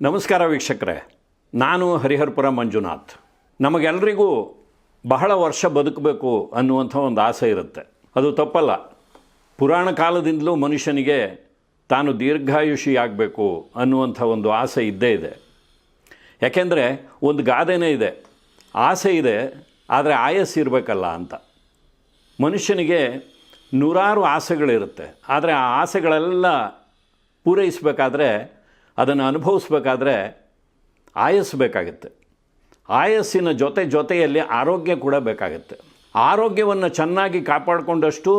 ನಮಸ್ಕಾರ ವೀಕ್ಷಕರೇ, ನಾನು ಹರಿಹರಪುರ ಮಂಜುನಾಥ್. ನಮಗೆಲ್ಲರಿಗೂ ಬಹಳ ವರ್ಷ ಬದುಕಬೇಕು ಅನ್ನುವಂಥ ಒಂದು ಆಸೆ ಇರುತ್ತೆ. ಅದು ತಪ್ಪಲ್ಲ. ಪುರಾಣ ಕಾಲದಿಂದಲೂ ಮನುಷ್ಯನಿಗೆ ತಾನು ದೀರ್ಘಾಯುಷಿ ಆಗಬೇಕು ಅನ್ನುವಂಥ ಒಂದು ಆಸೆ ಇದ್ದೇ ಇದೆ. ಯಾಕೆಂದರೆ ಒಂದು ಗಾದೆನೇ ಇದೆ. ಆಸೆ ಇದೆ, ಆದರೆ ಆಯಸ್ಸು ಇರಬೇಕಲ್ಲ ಅಂತ. ಮನುಷ್ಯನಿಗೆ ನೂರಾರು ಆಸೆಗಳಿರುತ್ತೆ. ಆದರೆ ಆ ಆಸೆಗಳೆಲ್ಲ ಪೂರೈಸಬೇಕಾದ್ರೆ ಅದನ್ನು ಅನುಭವಿಸ್ಬೇಕಾದ್ರೆ ಆಯಸ್ಸು ಬೇಕಾಗುತ್ತೆ. ಆಯಸ್ಸಿನ ಜೊತೆ ಜೊತೆಯಲ್ಲಿ ಆರೋಗ್ಯ ಕೂಡ ಬೇಕಾಗುತ್ತೆ. ಆರೋಗ್ಯವನ್ನು ಚೆನ್ನಾಗಿ ಕಾಪಾಡಿಕೊಂಡಷ್ಟು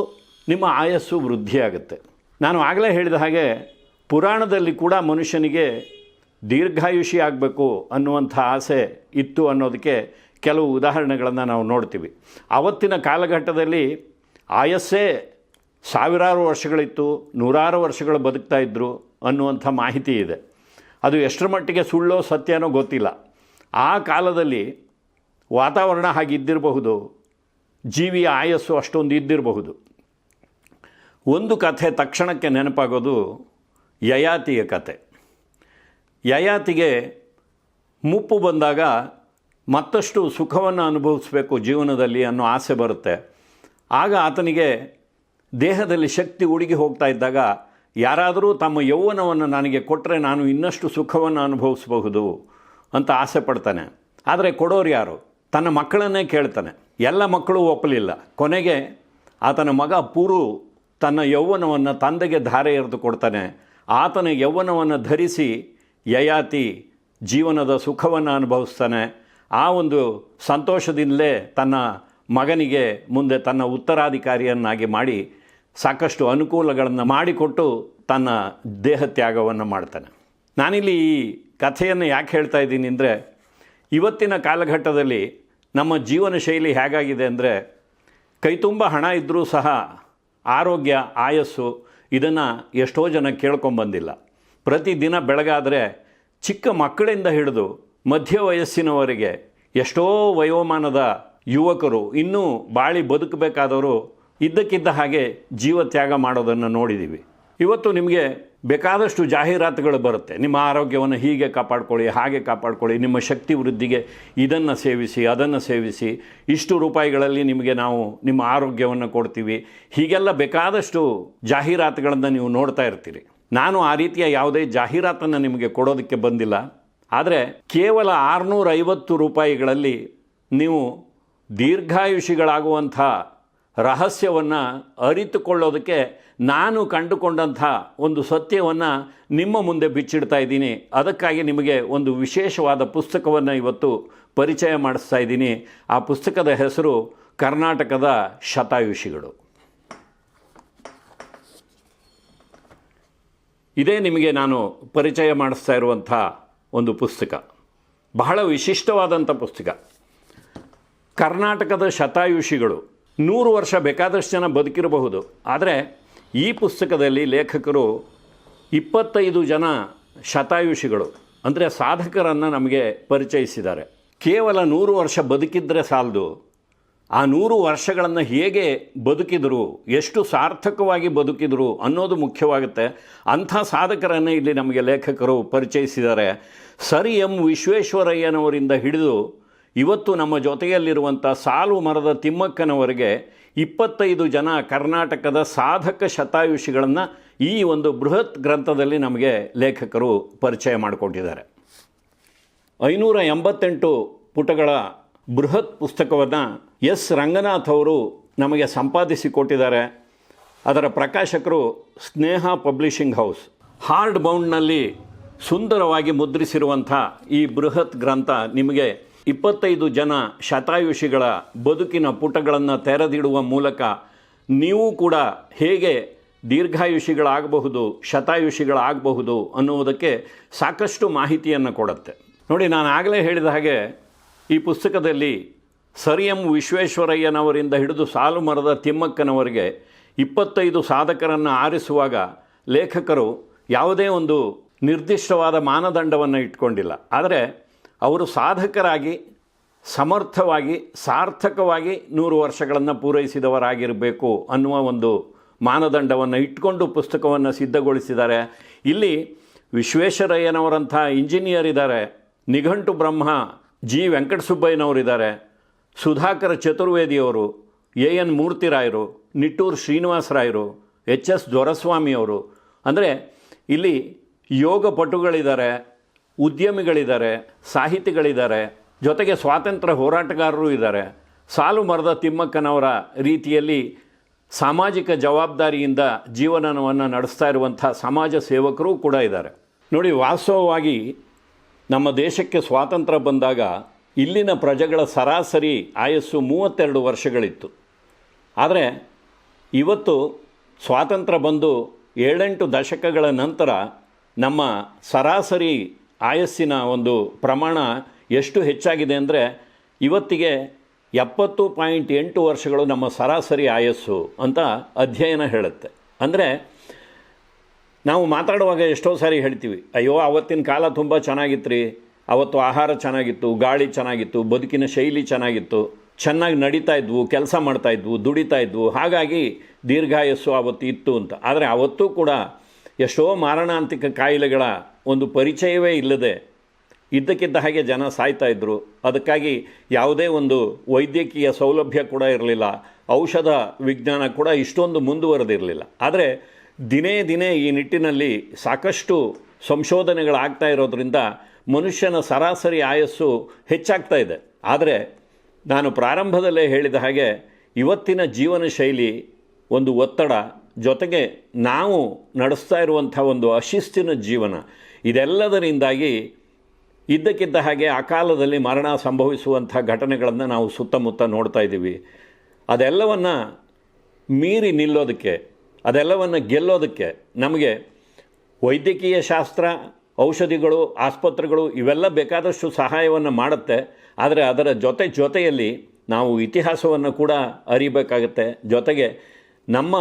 ನಿಮ್ಮ ಆಯಸ್ಸು ವೃದ್ಧಿಯಾಗುತ್ತೆ. ನಾನು ಆಗಲೇ ಹೇಳಿದ ಹಾಗೆ ಪುರಾಣದಲ್ಲಿ ಕೂಡ ಮನುಷ್ಯನಿಗೆ ದೀರ್ಘಾಯುಷಿ ಆಗಬೇಕು ಅನ್ನುವಂಥ ಆಸೆ ಇತ್ತು ಅನ್ನೋದಕ್ಕೆ ಕೆಲವು ಉದಾಹರಣೆಗಳನ್ನು ನಾವು ನೋಡ್ತೀವಿ. ಆವತ್ತಿನ ಕಾಲಘಟ್ಟದಲ್ಲಿ ಆಯಸ್ಸೇ ಸಾವಿರಾರು ವರ್ಷಗಳಿತ್ತು, ನೂರಾರು ವರ್ಷಗಳು ಬದುಕ್ತಾ ಇದ್ದರು ಅನ್ನುವಂಥ ಮಾಹಿತಿ ಇದೆ. ಅದು ಎಷ್ಟರ ಮಟ್ಟಿಗೆ ಸುಳ್ಳೋ ಸತ್ಯನೋ ಗೊತ್ತಿಲ್ಲ. ಆ ಕಾಲದಲ್ಲಿ ವಾತಾವರಣ ಹಾಗಿದ್ದಿರಬಹುದು, ಜೀವಿಯ ಆಯಸ್ಸು ಅಷ್ಟೊಂದು ಇದ್ದಿರಬಹುದು. ಒಂದು ಕಥೆ ತಕ್ಷಣಕ್ಕೆ ನೆನಪಾಗೋದು ಯಯಾತಿಯ ಕಥೆ. ಯಯಾತಿಗೆ ಮುಪ್ಪು ಬಂದಾಗ ಮತ್ತಷ್ಟು ಸುಖವನ್ನು ಅನುಭವಿಸಬೇಕು ಜೀವನದಲ್ಲಿ ಅನ್ನೋ ಆಸೆ ಬರುತ್ತೆ. ಆಗ ಆತನಿಗೆ ದೇಹದಲ್ಲಿ ಶಕ್ತಿ ಉಡುಗಿ ಹೋಗ್ತಾ ಇದ್ದಾಗ ಯಾರಾದರೂ ತಮ್ಮ ಯೌವನವನ್ನು ನನಗೆ ಕೊಟ್ಟರೆ ನಾನು ಇನ್ನಷ್ಟು ಸುಖವನ್ನು ಅನುಭವಿಸಬಹುದು ಅಂತ ಆಸೆ ಪಡ್ತಾನೆ. ಆದರೆ ಕೊಡೋರು ಯಾರು? ತನ್ನ ಮಕ್ಕಳನ್ನೇ ಕೇಳ್ತಾನೆ. ಎಲ್ಲ ಮಕ್ಕಳು ಒಪ್ಪಲಿಲ್ಲ. ಕೊನೆಗೆ ಆತನ ಮಗ ಪೂರು ತನ್ನ ಯೌವನವನ್ನು ತಂದೆಗೆ ಧಾರೆ ಎರೆದು ಕೊಡ್ತಾನೆ. ಆತನ ಯೌವನವನ್ನು ಧರಿಸಿ ಯಯಾತಿ ಜೀವನದ ಸುಖವನ್ನು ಅನುಭವಿಸ್ತಾನೆ. ಆ ಒಂದು ಸಂತೋಷದಿಂದಲೇ ತನ್ನ ಮಗನಿಗೆ ಮುಂದೆ ತನ್ನ ಉತ್ತರಾಧಿಕಾರಿಯನ್ನಾಗಿ ಮಾಡಿ ಸಾಕಷ್ಟು ಅನುಕೂಲಗಳನ್ನು ಮಾಡಿಕೊಟ್ಟು ತನ್ನ ದೇಹ ತ್ಯಾಗವನ್ನು ಮಾಡ್ತಾನೆ. ನಾನಿಲ್ಲಿ ಈ ಕಥೆಯನ್ನು ಯಾಕೆ ಹೇಳ್ತಾ ಇದ್ದೀನಿ ಅಂದರೆ, ಇವತ್ತಿನ ಕಾಲಘಟ್ಟದಲ್ಲಿ ನಮ್ಮ ಜೀವನ ಶೈಲಿ ಹೇಗಾಗಿದೆ ಅಂದರೆ ಕೈತುಂಬ ಹಣ ಇದ್ದರೂ ಸಹ ಆರೋಗ್ಯ, ಆಯಸ್ಸು ಇದನ್ನು ಎಷ್ಟೋ ಜನ ಕೇಳ್ಕೊಂಬಂದಿಲ್ಲ ಪ್ರತಿದಿನ ಬೆಳಗಾದರೆ ಚಿಕ್ಕ ಮಕ್ಕಳಿಂದ ಹಿಡಿದು ಮಧ್ಯ ವಯಸ್ಸಿನವರೆಗೆ ಎಷ್ಟೋ ವಯೋಮಾನದ ಯುವಕರು, ಇನ್ನೂ ಬಾಳಿ ಬದುಕಬೇಕಾದವರು ಇದ್ದಕ್ಕಿದ್ದ ಹಾಗೆ ಜೀವ ತ್ಯಾಗ ಮಾಡೋದನ್ನು ನೋಡಿದ್ದೀವಿ ಇವತ್ತು ನಿಮಗೆ ಬೇಕಾದಷ್ಟು ಜಾಹೀರಾತುಗಳು ಬರುತ್ತೆ. ನಿಮ್ಮ ಆರೋಗ್ಯವನ್ನು ಹೀಗೆ ಕಾಪಾಡ್ಕೊಳ್ಳಿ, ಹಾಗೆ ಕಾಪಾಡ್ಕೊಳ್ಳಿ, ನಿಮ್ಮ ಶಕ್ತಿ ವೃದ್ಧಿಗೆ ಇದನ್ನು ಸೇವಿಸಿ, ಅದನ್ನು ಸೇವಿಸಿ, ಇಷ್ಟು ರೂಪಾಯಿಗಳಲ್ಲಿ ನಿಮಗೆ ನಾವು ನಿಮ್ಮ ಆರೋಗ್ಯವನ್ನು ಕೊಡ್ತೀವಿ. ಹೀಗೆಲ್ಲ ಬೇಕಾದಷ್ಟು ಜಾಹೀರಾತುಗಳನ್ನು ನೀವು ನೋಡ್ತಾ ಇರ್ತೀರಿ. ನಾನು ಆ ರೀತಿಯ ಯಾವುದೇ ಜಾಹೀರಾತನ್ನು ನಿಮಗೆ ಕೊಡೋದಕ್ಕೆ ಬಂದಿಲ್ಲ. ಆದರೆ ಕೇವಲ ಆರುನೂರೈವತ್ತು ರೂಪಾಯಿಗಳಲ್ಲಿ ನೀವು ದೀರ್ಘಾಯುಷಿಗಳಾಗುವಂಥ ರಹಸ್ಯವನ್ನು ಅರಿತುಕೊಳ್ಳೋದಕ್ಕೆ ನಾನು ಕಂಡುಕೊಂಡಂಥ ಒಂದು ಸತ್ಯವನ್ನು ನಿಮ್ಮ ಮುಂದೆ ಬಿಚ್ಚಿಡ್ತಾ ಇದ್ದೀನಿ. ಅದಕ್ಕಾಗಿ ನಿಮಗೆ ಒಂದು ವಿಶೇಷವಾದ ಪುಸ್ತಕವನ್ನು ಇವತ್ತು ಪರಿಚಯ ಮಾಡಿಸ್ತಾ ಇದ್ದೀನಿ. ಆ ಪುಸ್ತಕದ ಹೆಸರು ಕರ್ನಾಟಕದ ಶತಾಯುಷಿಗಳು. ಇದೇ ನಿಮಗೆ ನಾನು ಪರಿಚಯ ಮಾಡಿಸ್ತಾ ಇರುವಂಥ ಒಂದು ಪುಸ್ತಕ. ಬಹಳ ವಿಶಿಷ್ಟವಾದಂಥ ಪುಸ್ತಕ. ಕರ್ನಾಟಕದ ಶತಾಯುಷಿಗಳು. ನೂರು ವರ್ಷ ಬೇಕಾದಷ್ಟು ಜನ ಬದುಕಿರಬಹುದು. ಆದರೆ ಈ ಪುಸ್ತಕದಲ್ಲಿ ಲೇಖಕರು ಇಪ್ಪತ್ತೈದು ಜನ ಶತಾಯುಷಿಗಳು, ಅಂದರೆ ಸಾಧಕರನ್ನು ನಮಗೆ ಪರಿಚಯಿಸಿದ್ದಾರೆ. ಕೇವಲ ನೂರು ವರ್ಷ ಬದುಕಿದ್ರೆ ಸಾಲದು. ಆ ನೂರು ವರ್ಷಗಳನ್ನು ಹೇಗೆ ಬದುಕಿದರು, ಎಷ್ಟು ಸಾರ್ಥಕವಾಗಿ ಬದುಕಿದರು ಅನ್ನೋದು ಮುಖ್ಯವಾಗುತ್ತೆ. ಅಂಥ ಸಾಧಕರನ್ನೇ ಇಲ್ಲಿ ನಮಗೆ ಲೇಖಕರು ಪರಿಚಯಿಸಿದ್ದಾರೆ. ಸರಿ ಎಂ ವಿಶ್ವೇಶ್ವರಯ್ಯನವರಿಂದ ಹಿಡಿದು ಇವತ್ತು ನಮ್ಮ ಜೊತೆಯಲ್ಲಿರುವಂಥ ಸಾಲು ಮರದ ತಿಮ್ಮಕ್ಕನವರೆಗೆ ಇಪ್ಪತ್ತೈದು ಜನ ಕರ್ನಾಟಕದ ಸಾಧಕ ಶತಾಯುಷಿಗಳನ್ನು ಈ ಒಂದು ಬೃಹತ್ ಗ್ರಂಥದಲ್ಲಿ ನಮಗೆ ಲೇಖಕರು ಪರಿಚಯ ಮಾಡಿಕೊಟ್ಟಿದ್ದಾರೆ. ಐನೂರ ಎಂಬತ್ತೆಂಟು ಪುಟಗಳ ಬೃಹತ್ ಪುಸ್ತಕವನ್ನು ಎಸ್ ರಂಗನಾಥ್ ಅವರು ನಮಗೆ ಸಂಪಾದಿಸಿ ಕೊಟ್ಟಿದ್ದಾರೆ ಅದರ ಪ್ರಕಾಶಕರು ಸ್ನೇಹ ಪಬ್ಲಿಷಿಂಗ್ ಹೌಸ್. ಹಾರ್ಡ್ ಬೌಂಡ್ನಲ್ಲಿ ಸುಂದರವಾಗಿ ಮುದ್ರಿಸಿರುವಂಥ ಈ ಬೃಹತ್ ಗ್ರಂಥ ನಿಮಗೆ ಇಪ್ಪತ್ತೈದು ಜನ ಶತಾಯುಷಿಗಳ ಬದುಕಿನ ಪುಟಗಳನ್ನು ತೆರೆದಿಡುವ ಮೂಲಕ ನೀವು ಕೂಡ ಹೇಗೆ ದೀರ್ಘಾಯುಷಿಗಳಾಗಬಹುದು, ಶತಾಯುಷಿಗಳಾಗಬಹುದು ಅನ್ನುವುದಕ್ಕೆ ಸಾಕಷ್ಟು ಮಾಹಿತಿಯನ್ನು ಕೊಡುತ್ತೆ. ನೋಡಿ, ನಾನು ಆಗಲೇ ಹೇಳಿದ ಹಾಗೆ ಈ ಪುಸ್ತಕದಲ್ಲಿ ಸರ್ ಎಂ ವಿಶ್ವೇಶ್ವರಯ್ಯನವರಿಂದ ಹಿಡಿದು ಸಾಲು ಮರದ ತಿಮ್ಮಕ್ಕನವರಿಗೆ ಇಪ್ಪತ್ತೈದು ಸಾಧಕರನ್ನು ಆರಿಸುವಾಗ ಲೇಖಕರು ಯಾವುದೇ ಒಂದು ನಿರ್ದಿಷ್ಟವಾದ ಮಾನದಂಡವನ್ನು ಇಟ್ಕೊಂಡಿಲ್ಲ. ಆದರೆ ಅವರು ಸಾಧಕರಾಗಿ, ಸಮರ್ಥವಾಗಿ, ಸಾರ್ಥಕವಾಗಿ ನೂರು ವರ್ಷಗಳನ್ನು ಪೂರೈಸಿದವರಾಗಿರಬೇಕು ಅನ್ನುವ ಒಂದು ಮಾನದಂಡವನ್ನು ಇಟ್ಕೊಂಡು ಪುಸ್ತಕವನ್ನು ಸಿದ್ಧಗೊಳಿಸಿದ್ದಾರೆ. ಇಲ್ಲಿ ವಿಶ್ವೇಶ್ವರಯ್ಯನವರಂಥ ಇಂಜಿನಿಯರ್ ಇದ್ದಾರೆ, ನಿಘಂಟು ಬ್ರಹ್ಮ, ಜಿ. ವೆಂಕಟಸುಬ್ಬಯ್ಯನವರಿದ್ದಾರೆ, ಸುಧಾಕರ ಚತುರ್ವೇದಿಯವರು, ಎ. ಎನ್. ಮೂರ್ತಿರಾಯರು, ನಿಟ್ಟೂರು ಶ್ರೀನಿವಾಸರಾಯರು, ಎಚ್. ಎಸ್. ದೊರಸ್ವಾಮಿಯವರು. ಅಂದರೆ ಇಲ್ಲಿ ಯೋಗ ಪಟುಗಳಿದ್ದಾರೆ ಉದ್ಯಮಿಗಳಿದ್ದಾರೆ, ಸಾಹಿತಿಗಳಿದ್ದಾರೆ, ಜೊತೆಗೆ ಸ್ವಾತಂತ್ರ್ಯ ಹೋರಾಟಗಾರರು ಇದ್ದಾರೆ. ಸಾಲು ಮರದ ತಿಮ್ಮಕ್ಕನವರ ರೀತಿಯಲ್ಲಿ ಸಾಮಾಜಿಕ ಜವಾಬ್ದಾರಿಯಿಂದ ಜೀವನವನ್ನು ನಡೆಸ್ತಾ ಇರುವಂಥ ಸಮಾಜ ಸೇವಕರು ಕೂಡ ಇದ್ದಾರೆ. ನೋಡಿ, ವಾಸ್ತವವಾಗಿ ನಮ್ಮ ದೇಶಕ್ಕೆ ಸ್ವಾತಂತ್ರ್ಯ ಬಂದಾಗ ಇಲ್ಲಿನ ಪ್ರಜೆಗಳ ಸರಾಸರಿ ಆಯಸ್ಸು ಮೂವತ್ತೆರಡು ವರ್ಷಗಳಿತ್ತು. ಆದರೆ ಇವತ್ತು ಸ್ವಾತಂತ್ರ್ಯ ಬಂದು ಏಳೆಂಟು ದಶಕಗಳ ನಂತರ ನಮ್ಮ ಸರಾಸರಿ ಆಯಸ್ಸಿನ ಒಂದು ಪ್ರಮಾಣ ಎಷ್ಟು ಹೆಚ್ಚಾಗಿದೆ ಅಂದರೆ ಇವತ್ತಿಗೆ ಎಪ್ಪತ್ತು ಪಾಯಿಂಟ್ ಎಂಟು ವರ್ಷಗಳು ನಮ್ಮ ಸರಾಸರಿ ಆಯಸ್ಸು ಅಂತ ಅಧ್ಯಯನ ಹೇಳುತ್ತೆ. ಅಂದರೆ ನಾವು ಮಾತಾಡುವಾಗ ಎಷ್ಟೋ ಸಾರಿ ಹೇಳ್ತೀವಿ, ಅಯ್ಯೋ ಆವತ್ತಿನ ಕಾಲ ತುಂಬ ಚೆನ್ನಾಗಿತ್ತು ರೀ ಅವತ್ತು ಆಹಾರ ಚೆನ್ನಾಗಿತ್ತು, ಗಾಳಿ ಚೆನ್ನಾಗಿತ್ತು, ಬದುಕಿನ ಶೈಲಿ ಚೆನ್ನಾಗಿತ್ತು, ಚೆನ್ನಾಗಿ ನಡೀತಾ ಇದ್ವು, ಕೆಲಸ ಮಾಡ್ತಾಯಿದ್ವು ದುಡಿತಾ ಇದ್ವು, ಹಾಗಾಗಿ ದೀರ್ಘಾಯಸ್ಸು ಅವತ್ತು ಇತ್ತು ಅಂತ. ಆದರೆ ಅವತ್ತೂ ಕೂಡ ಎಷ್ಟೋ ಮಾರಣಾಂತಿಕ ಕಾಯಿಲೆಗಳ ಒಂದು ಪರಿಚಯವೇ ಇಲ್ಲದೆ ಇದ್ದಕ್ಕಿದ್ದ ಹಾಗೆ ಜನ ಸಾಯ್ತಾ ಇದ್ದರು ಅದಕ್ಕಾಗಿ ಯಾವುದೇ ಒಂದು ವೈದ್ಯಕೀಯ ಸೌಲಭ್ಯ ಕೂಡ ಇರಲಿಲ್ಲ. ಔಷಧ ವಿಜ್ಞಾನ ಕೂಡ ಇಷ್ಟೊಂದು ಮುಂದುವರೆದಿರಲಿಲ್ಲ. ಆದರೆ ದಿನೇ ದಿನೇ ಈ ನಿಟ್ಟಿನಲ್ಲಿ ಸಾಕಷ್ಟು ಸಂಶೋಧನೆಗಳಾಗ್ತಾ ಇರೋದ್ರಿಂದ ಮನುಷ್ಯನ ಸರಾಸರಿ ಆಯಸ್ಸು ಹೆಚ್ಚಾಗ್ತಾ ಇದೆ. ಆದರೆ ನಾನು ಪ್ರಾರಂಭದಲ್ಲೇ ಹೇಳಿದ ಹಾಗೆ ಇವತ್ತಿನ ಜೀವನ ಶೈಲಿ ಒಂದು ಒತ್ತಡ ಜೊತೆಗೆ ನಾವು ನಡೆಸ್ತಾ ಇರುವಂಥ ಒಂದು ಅಶಿಸ್ತಿನ ಜೀವನ, ಇದೆಲ್ಲದರಿಂದಾಗಿ ಇದ್ದಕ್ಕಿದ್ದ ಹಾಗೆ ಆ ಕಾಲದಲ್ಲಿ ಮರಣ ಸಂಭವಿಸುವಂಥ ಘಟನೆಗಳನ್ನು ನಾವು ಸುತ್ತಮುತ್ತ ನೋಡ್ತಾ ಇದ್ದೀವಿ. ಅದೆಲ್ಲವನ್ನು ಮೀರಿ ನಿಲ್ಲೋದಕ್ಕೆ, ಅದೆಲ್ಲವನ್ನು ಗೆಲ್ಲೋದಕ್ಕೆ ನಮಗೆ ವೈದ್ಯಕೀಯ ಶಾಸ್ತ್ರ, ಔಷಧಿಗಳು, ಆಸ್ಪತ್ರೆಗಳು ಇವೆಲ್ಲ ಬೇಕಾದಷ್ಟು ಸಹಾಯವನ್ನು ಮಾಡುತ್ತೆ. ಆದರೆ ಅದರ ಜೊತೆ ಜೊತೆಯಲ್ಲಿ ನಾವು ಇತಿಹಾಸವನ್ನು ಕೂಡ ಅರಿಬೇಕಾಗತ್ತೆ. ಜೊತೆಗೆ ನಮ್ಮ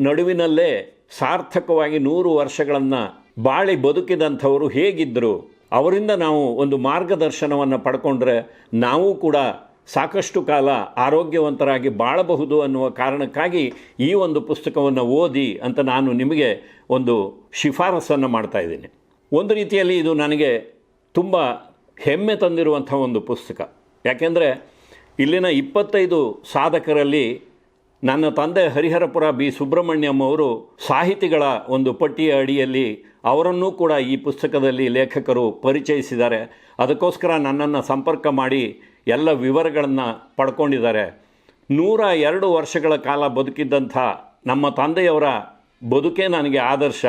ನಡುವಿನಲ್ಲೇ ಸಾರ್ಥಕವಾಗಿ ನೂರು ವರ್ಷಗಳನ್ನು ಬಾಳಿ ಬದುಕಿದಂಥವರು ಹೇಗಿದ್ದರು ಅವರಿಂದ ನಾವು ಒಂದು ಮಾರ್ಗದರ್ಶನವನ್ನು ಪಡ್ಕೊಂಡ್ರೆ ನಾವು ಕೂಡ ಸಾಕಷ್ಟು ಕಾಲ ಆರೋಗ್ಯವಂತರಾಗಿ ಬಾಳಬಹುದು ಅನ್ನುವ ಕಾರಣಕ್ಕಾಗಿ ಈ ಒಂದು ಪುಸ್ತಕವನ್ನು ಓದಿ ಅಂತ ನಾನು ನಿಮಗೆ ಒಂದು ಶಿಫಾರಸನ್ನು ಮಾಡ್ತಾ ಇದ್ದೀನಿ. ಒಂದು ರೀತಿಯಲ್ಲಿ ಇದು ನನಗೆ ತುಂಬ ಹೆಮ್ಮೆ ತಂದಿರುವಂಥ ಒಂದು ಪುಸ್ತಕ. ಯಾಕೆಂದರೆ ಇಲ್ಲಿನ ಇಪ್ಪತ್ತೈದು ಸಾಧಕರಲ್ಲಿ ನನ್ನ ತಂದೆ ಹರಿಹರಪುರ ಬಿ. ಸುಬ್ರಹ್ಮಣ್ಯಂ ಅವರು ಸಾಹಿತಿಗಳ ಒಂದು ಪಟ್ಟಿಯ ಅಡಿಯಲ್ಲಿ ಅವರನ್ನೂ ಕೂಡ ಈ ಪುಸ್ತಕದಲ್ಲಿ ಲೇಖಕರು ಪರಿಚಯಿಸಿದ್ದಾರೆ. ಅದಕ್ಕೋಸ್ಕರ ನನ್ನನ್ನು ಸಂಪರ್ಕ ಮಾಡಿ ಎಲ್ಲ ವಿವರಗಳನ್ನು ಪಡ್ಕೊಂಡಿದ್ದಾರೆ. ನೂರ ಎರಡು ವರ್ಷಗಳ ಕಾಲ ಬದುಕಿದ್ದಂಥ ನಮ್ಮ ತಂದೆಯವರ ಬದುಕೇ ನನಗೆ ಆದರ್ಶ.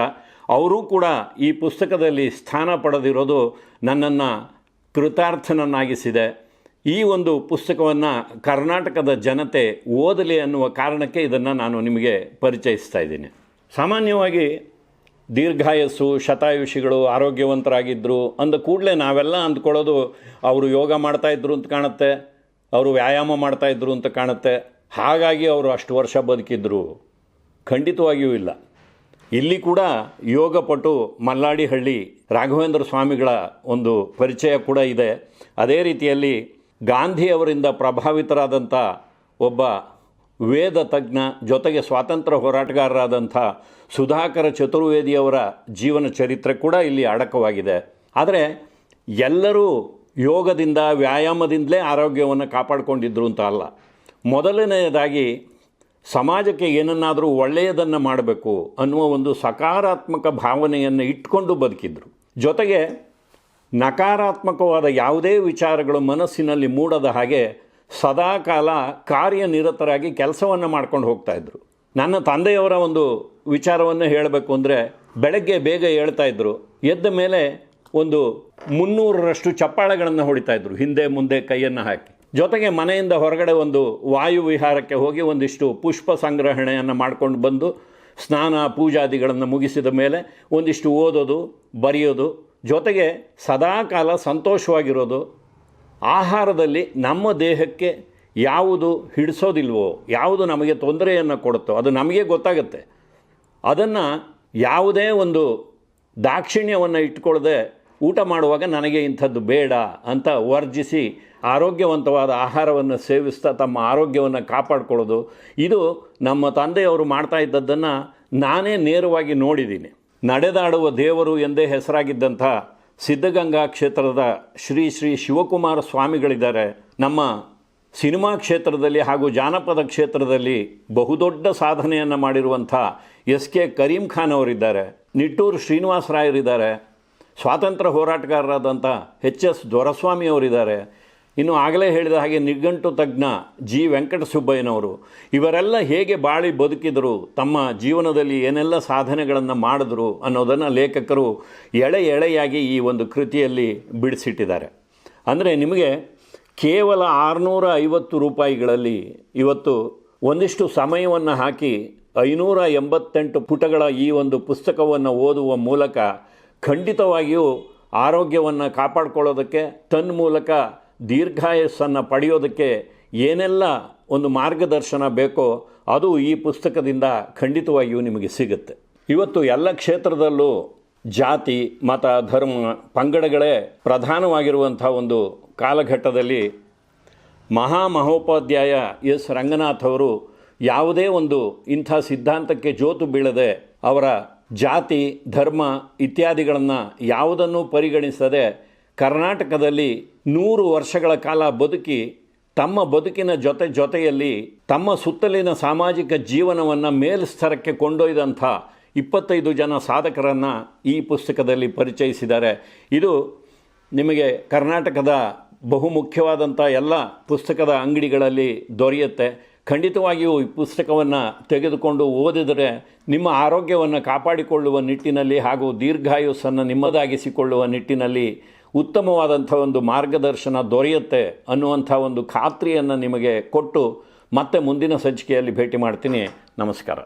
ಅವರೂ ಕೂಡ ಈ ಪುಸ್ತಕದಲ್ಲಿ ಸ್ಥಾನ ಪಡೆದಿರೋದು ನನ್ನನ್ನು ಕೃತಾರ್ಥನನ್ನಾಗಿಸಿದೆ. ಈ ಒಂದು ಪುಸ್ತಕವನ್ನು ಕರ್ನಾಟಕದ ಜನತೆ ಓದಲಿ ಅನ್ನುವ ಕಾರಣಕ್ಕೆ ಇದನ್ನು ನಾನು ನಿಮಗೆ ಪರಿಚಯಿಸ್ತಾ ಇದ್ದೀನಿ. ಸಾಮಾನ್ಯವಾಗಿ ದೀರ್ಘಾಯಸ್ಸು, ಶತಾಯುಷಿಗಳು ಆರೋಗ್ಯವಂತರಾಗಿದ್ದರು ಅಂದ ಕೂಡಲೇ ನಾವೆಲ್ಲ ಅಂದ್ಕೊಳ್ಳೋದು ಅವರು ಯೋಗ ಮಾಡ್ತಾಯಿದ್ರು ಅಂತ ಕಾಣುತ್ತೆ, ಅವರು ವ್ಯಾಯಾಮ ಮಾಡ್ತಾಯಿದ್ರು ಅಂತ ಕಾಣುತ್ತೆ. ಹಾಗಾಗಿ ಅವರು ಅಷ್ಟು ವರ್ಷ ಬದುಕಿದ್ರು. ಖಂಡಿತವಾಗಿಯೂ ಇಲ್ಲ. ಇಲ್ಲಿ ಕೂಡ ಯೋಗಪಟು ಮಲ್ಲಾಡಿಹಳ್ಳಿ ರಾಘವೇಂದ್ರ ಸ್ವಾಮಿಗಳ ಒಂದು ಪರಿಚಯ ಕೂಡ ಇದೆ. ಅದೇ ರೀತಿಯಲ್ಲಿ ಗಾಂಧಿಯವರಿಂದ ಪ್ರಭಾವಿತರಾದಂಥ ಒಬ್ಬ ವೇದ ತಜ್ಞ, ಜೊತೆಗೆ ಸ್ವಾತಂತ್ರ್ಯ ಹೋರಾಟಗಾರರಾದಂಥ ಸುಧಾಕರ ಚತುರ್ವೇದಿಯವರ ಜೀವನ ಚರಿತ್ರೆ ಕೂಡ ಇಲ್ಲಿ ಅಡಕವಾಗಿದೆ. ಆದರೆ ಎಲ್ಲರೂ ಯೋಗದಿಂದ, ವ್ಯಾಯಾಮದಿಂದಲೇ ಆರೋಗ್ಯವನ್ನು ಕಾಪಾಡಿಕೊಂಡಿದ್ರು ಅಂತ ಅಲ್ಲ. ಮೊದಲನೆಯದಾಗಿ ಸಮಾಜಕ್ಕೆ ಏನನ್ನಾದರೂ ಒಳ್ಳೆಯದನ್ನು ಮಾಡಬೇಕು ಅನ್ನುವ ಒಂದು ಸಕಾರಾತ್ಮಕ ಭಾವನೆಯನ್ನು ಇಟ್ಕೊಂಡು ಬದುಕಿದ್ರು. ಜೊತೆಗೆ ನಕಾರಾತ್ಮಕವಾದ ಯಾವುದೇ ವಿಚಾರಗಳು ಮನಸ್ಸಿನಲ್ಲಿ ಮೂಡದ ಹಾಗೆ ಸದಾಕಾಲ ಕಾರ್ಯನಿರತರಾಗಿ ಕೆಲಸವನ್ನು ಮಾಡ್ಕೊಂಡು ಹೋಗ್ತಾ ಇದ್ರು. ನನ್ನ ತಂದೆಯವರ ಒಂದು ವಿಚಾರವನ್ನು ಹೇಳಬೇಕು ಅಂದರೆ ಬೆಳಗ್ಗೆ ಬೇಗ ಹೇಳ್ತಾ ಇದ್ದರು ಎದ್ದ ಮೇಲೆ ಒಂದು ಮುನ್ನೂರರಷ್ಟು ಚಪ್ಪಾಳೆಗಳನ್ನು ಇದ್ದರು ಹಿಂದೆ ಮುಂದೆ ಕೈಯನ್ನು ಹಾಕಿ. ಜೊತೆಗೆ ಮನೆಯಿಂದ ಹೊರಗಡೆ ಒಂದು ವಾಯು ವಿಹಾರಕ್ಕೆ ಹೋಗಿ ಒಂದಿಷ್ಟು ಪುಷ್ಪ ಸಂಗ್ರಹಣೆಯನ್ನು ಮಾಡ್ಕೊಂಡು ಬಂದು, ಸ್ನಾನ ಪೂಜಾದಿಗಳನ್ನು ಮುಗಿಸಿದ ಮೇಲೆ ಒಂದಿಷ್ಟು ಓದೋದು, ಬರೆಯೋದು ಜೊತೆಗೆ ಸದಾಕಾಲ ಸಂತೋಷವಾಗಿರೋದು ಆಹಾರದಲ್ಲಿ ನಮ್ಮ ದೇಹಕ್ಕೆ ಯಾವುದು ಹಿಡಿಸೋದಿಲ್ವೋ, ಯಾವುದು ನಮಗೆ ತೊಂದರೆಯನ್ನು ಕೊಡುತ್ತೋ, ಅದು ನಮಗೆ ಗೊತ್ತಾಗುತ್ತೆ. ಅದನ್ನು ಯಾವುದೇ ಒಂದು ದಾಕ್ಷಿಣ್ಯವನ್ನು ಇಟ್ಕೊಳ್ಳದೆ ಊಟ ಮಾಡುವಾಗ ನನಗೆ ಇಂಥದ್ದು ಬೇಡ ಅಂತ ವರ್ಜಿಸಿ ಆರೋಗ್ಯವಂತವಾದ ಆಹಾರವನ್ನು ಸೇವಿಸ್ತಾ ತಮ್ಮ ಆರೋಗ್ಯವನ್ನು ಕಾಪಾಡಿಕೊಳ್ಳೋದು. ಇದು ನಮ್ಮ ತಂದೆಯವರು ಮಾಡ್ತಾ ಇದ್ದದ್ದನ್ನು ನಾನೇ ನೇರವಾಗಿ ನೋಡಿದ್ದೀನಿ. ನಡೆದಾಡುವ ದೇವರು ಎಂದೇ ಹೆಸರಾಗಿದ್ದಂಥ ಸಿದ್ಧಗಂಗಾ ಕ್ಷೇತ್ರದ ಶ್ರೀ ಶ್ರೀ ಶಿವಕುಮಾರ ಸ್ವಾಮಿಗಳಿದ್ದಾರೆ. ನಮ್ಮ ಸಿನಿಮಾ ಕ್ಷೇತ್ರದಲ್ಲಿ ಹಾಗೂ ಜಾನಪದ ಕ್ಷೇತ್ರದಲ್ಲಿ ಬಹುದೊಡ್ಡ ಸಾಧನೆಯನ್ನು ಮಾಡಿರುವಂಥ ಎಸ್ ಕೆ ಕರೀಂ ಖಾನ್ ಅವರಿದ್ದಾರೆ. ನಿಟ್ಟೂರು ಶ್ರೀನಿವಾಸ ರಾಯರಿದ್ದಾರೆ. ಸ್ವಾತಂತ್ರ್ಯ ಹೋರಾಟಗಾರರಾದಂಥ ಎಚ್ ಎಸ್ ದೊರಸ್ವಾಮಿ ಅವರಿದ್ದಾರೆ. ಇನ್ನು ಆಗಲೇ ಹೇಳಿದ ಹಾಗೆ ನಿಘಂಟು ತಜ್ಞ ಜಿ. ವೆಂಕಟಸುಬ್ಬಯ್ಯನವರು, ಇವರೆಲ್ಲ ಹೇಗೆ ಬಾಳಿ ಬದುಕಿದರು, ತಮ್ಮ ಜೀವನದಲ್ಲಿ ಏನೆಲ್ಲ ಸಾಧನೆಗಳನ್ನು ಮಾಡಿದ್ರು ಅನ್ನೋದನ್ನು ಲೇಖಕರು ಎಳೆ ಎಳೆಯಾಗಿ ಈ ಒಂದು ಕೃತಿಯಲ್ಲಿ ಬಿಡಿಸಿಟ್ಟಿದ್ದಾರೆ. ಅಂದರೆ ನಿಮಗೆ ಕೇವಲ ಆರುನೂರ ಐವತ್ತು ರೂಪಾಯಿಗಳಲ್ಲಿ ಇವತ್ತು ಒಂದಿಷ್ಟು ಸಮಯವನ್ನು ಹಾಕಿ ಐನೂರ ಎಂಬತ್ತೆಂಟು ಪುಟಗಳ ಈ ಒಂದು ಪುಸ್ತಕವನ್ನು ಓದುವ ಮೂಲಕ ಖಂಡಿತವಾಗಿಯೂ ಆರೋಗ್ಯವನ್ನು ಕಾಪಾಡ್ಕೊಳ್ಳೋದಕ್ಕೆ ತನ್ಮೂಲಕ ದೀರ್ಘಾಯಸ್ಸನ್ನು ಪಡೆಯೋದಕ್ಕೆ ಏನೆಲ್ಲ ಒಂದು ಮಾರ್ಗದರ್ಶನ ಬೇಕೋ ಅದು ಈ ಪುಸ್ತಕದಿಂದ ಖಂಡಿತವಾಗಿಯೂ ನಿಮಗೆ ಸಿಗುತ್ತೆ. ಇವತ್ತು ಎಲ್ಲ ಕ್ಷೇತ್ರದಲ್ಲೂ ಜಾತಿ, ಮತ, ಧರ್ಮ, ಪಂಗಡಗಳೇ ಪ್ರಧಾನವಾಗಿರುವಂಥ ಒಂದು ಕಾಲಘಟ್ಟದಲ್ಲಿ ಮಹಾಮಹೋಪಾಧ್ಯಾಯ ಎಸ್. ರಂಗನಾಥ್ ಅವರು ಯಾವುದೇ ಒಂದು ಇಂಥ ಸಿದ್ಧಾಂತಕ್ಕೆ ಜೋತು ಬೀಳದೆ ಅವರ ಜಾತಿ, ಧರ್ಮ ಇತ್ಯಾದಿಗಳನ್ನು ಯಾವುದನ್ನು ಪರಿಗಣಿಸದೆ ಕರ್ನಾಟಕದಲ್ಲಿ ನೂರು ವರ್ಷಗಳ ಕಾಲ ಬದುಕಿ ತಮ್ಮ ಬದುಕಿನ ಜೊತೆ ಜೊತೆಯಲ್ಲಿ ತಮ್ಮ ಸುತ್ತಲಿನ ಸಾಮಾಜಿಕ ಜೀವನವನ್ನು ಮೇಲ್ಸ್ತರಕ್ಕೆ ಕೊಂಡೊಯ್ದಂಥ ಇಪ್ಪತ್ತೈದು ಜನ ಸಾಧಕರನ್ನು ಈ ಪುಸ್ತಕದಲ್ಲಿ ಪರಿಚಯಿಸಿದ್ದಾರೆ. ಇದು ನಿಮಗೆ ಕರ್ನಾಟಕದ ಬಹುಮುಖ್ಯವಾದಂಥ ಎಲ್ಲ ಪುಸ್ತಕದ ಅಂಗಡಿಗಳಲ್ಲಿ ದೊರೆಯುತ್ತೆ. ಖಂಡಿತವಾಗಿಯೂ ಈ ಪುಸ್ತಕವನ್ನು ತೆಗೆದುಕೊಂಡು ಓದಿದರೆ ನಿಮ್ಮ ಆರೋಗ್ಯವನ್ನು ಕಾಪಾಡಿಕೊಳ್ಳುವ ನಿಟ್ಟಿನಲ್ಲಿ ಹಾಗೂ ದೀರ್ಘಾಯುಸ್ಸನ್ನು ನಿಮ್ಮದಾಗಿಸಿಕೊಳ್ಳುವ ನಿಟ್ಟಿನಲ್ಲಿ ಉತ್ತಮವಾದಂಥ ಒಂದು ಮಾರ್ಗದರ್ಶನ ದೊರೆಯುತ್ತೆ ಅನ್ನುವಂಥ ಒಂದು ಖಾತ್ರಿಯನ್ನು ನಿಮಗೆ ಕೊಟ್ಟು ಮತ್ತೆ ಮುಂದಿನ ಸಂಚಿಕೆಯಲ್ಲಿ ಭೇಟಿ ಮಾಡ್ತೀನಿ. ನಮಸ್ಕಾರ.